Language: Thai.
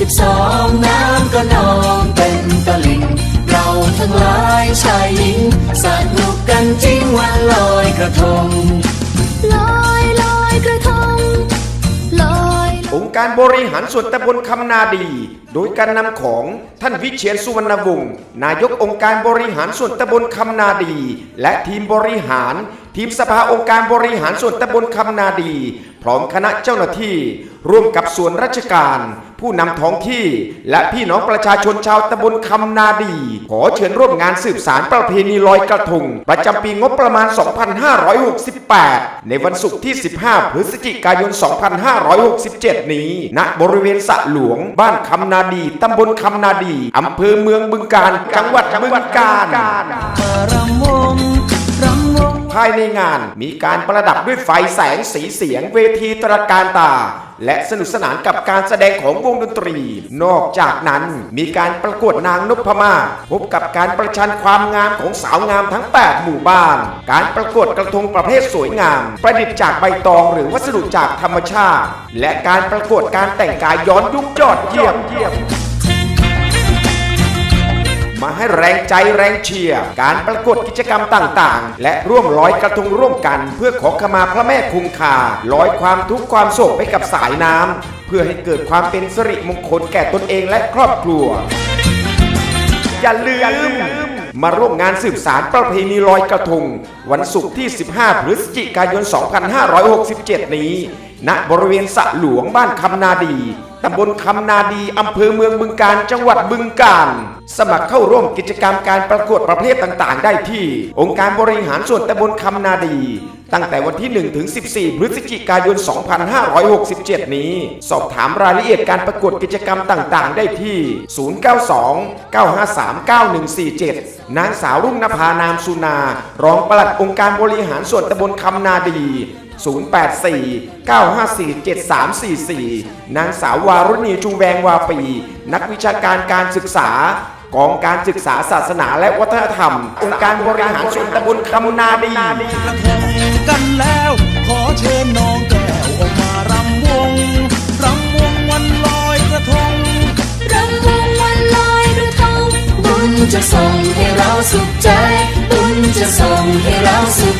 สิบสองน้ำก็นองเต็มตลิ่งเราทั้งหลายชายหญิงสนุกกันจริงวันลอยกระทงลอยลอยกระทงลอยองค์การบริหารส่วนตำบลคำนาดี โดยการนำของท่านวิเชียนสุวรรณวงศ์นายกองค์การบริหารส่วนตำบลคำนาดี และทีมบริหาร ทีมสภาองค์การบริหารส่วนตำบลคำนาดี พร้อมคณะเจ้าหน้าที่ ร่วมกับส่วนราชการ ผู้นำท้องที่ และพี่น้องประชาชนชาวตำบลคำนาดี ขอเชิญร่วมงานสืบสารประเพณีลอยกระทง ประจำปีงบประมาณ 2568 ในวันศุกร์ที่ 15 พฤศจิกายน 2567 นี้ ณ บริเวณสะหลวง บ้านคำนาดีตำบลคำนาดีอำเภอเมืองบึงกาฬจังหวัดบึงกาฬ ภายในงาน มีการประดับด้วยไฟแสงสีเสียงเวทีตระการตา และสนุกสนานกับการแสดงของวงดนตรี นอกจากนั้นมีการประกวดนางนพมาศพบกับการประชันความงามของสาวงามทั้ง 8 หมู่บ้าน การประกวดกระทงประเภทสวยงาม ประดิษฐ์จากใบตองหรือวัสดุจากธรรมชาติ และการประกวดการแต่งกายย้อนยุคยอดเยี่ยม มาให้แรงใจแรงเชียร์การประกวดกิจกรรมต่างๆ และร่วมลอยกระทงร่วมกัน เพื่อขอขมาพระแม่คงคาลอยความทุกข์ความโศกไปกับสายน้ำเพื่อให้เกิดความเป็นสิริมงคลแก่ตนเองและครอบครัว อย่าลืมมาร่วมงานสืบสารประเพณีลอยกระทง วันศุกร์ที่ 15 พฤศจิกายน 2567 นี้ ณบริเวณสะหลวงบ้านคำนาดีตำบลคำนาดีอำเภอเมืองบึงกาฬจังหวัดบึงกาฬสมัครเข้าร่วมกิจกรรมการประกวดประเภทต่างๆ ได้ที่ องค์การบริหารส่วนตำบลคำนาดี ตั้งแต่วันที่ 1 ถึง 14 พฤศจิกายน 2567 นี้ สอบถามรายละเอียดการประกวดกิจกรรมต่างๆ ได้ที่ 092-953-9147 นางสาวรุ่งนภานามสุนา รองปลัดองค์การบริหารส่วนตำบลคำนาดี 084 954 7344 นางสาววารุณีจูแวงวาปี นักวิชาการการศึกษากองการศึกษาศาสนาและวัฒนธรรม องค์การบริหารส่วนตำบลคำนาดีกระทงกันแล้ว ขอเชิญน้องแก้วออกมารำวงรำวงวันลอยกระทงรำวงวันลอยกระทงบุญจะส่งให้เราสุขใจ บุญจะส่งให้เราสุข